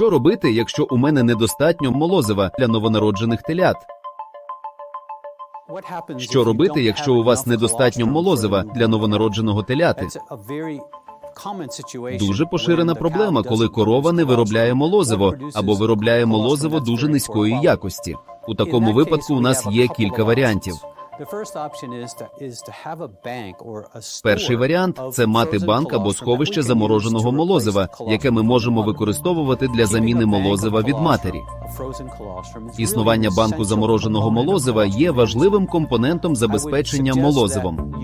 Що робити, якщо у мене недостатньо молозива для новонароджених телят? Що робити, якщо у вас недостатньо молозива для новонародженого теляти? Дуже поширена проблема, коли корова не виробляє молозиво або виробляє молозиво дуже низької якості. У такому випадку у нас є кілька варіантів. Перший варіант це мати банк або сховище замороженого молозива, яке ми можемо використовувати для заміни молозива від матері. Існування банку замороженого молозива є важливим компонентом забезпечення молозивом.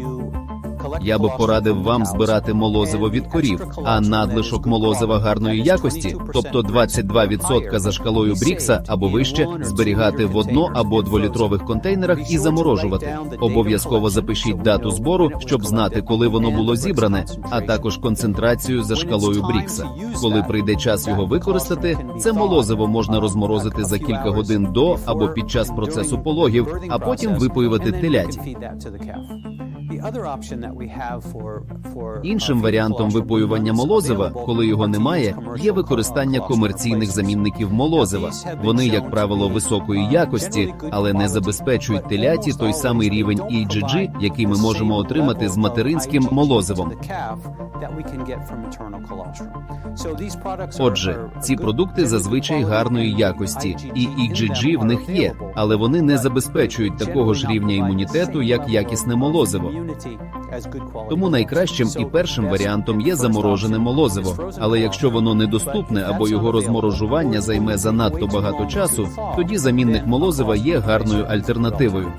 Я би порадив вам збирати молозиво від корів, а надлишок молозива гарної якості, тобто 22% за шкалою Брікса або вище, зберігати в одно або дволітрових контейнерах і заморожувати. Обов'язково запишіть дату збору, щоб знати, коли воно було зібране, а також концентрацію за шкалою Брікса. Коли прийде час його використати, це молозиво можна розморозити за кілька годин до або під час процесу пологів, а потім випоювати теляті. Іншим варіантом випоювання молозива, коли його немає, є використання комерційних замінників молозива. Вони, як правило, високої якості, але не забезпечують теляті той самий рівень EGG, який ми можемо отримати з материнським молозивом. Отже, ці продукти зазвичай гарної якості, і EGG в них є, але вони не забезпечують такого ж рівня імунітету, як якісне молозиво. Тому найкращим і першим варіантом є заморожене молозиво. Але якщо воно недоступне або його розморожування займе занадто багато часу, тоді замінник молозива є гарною альтернативою.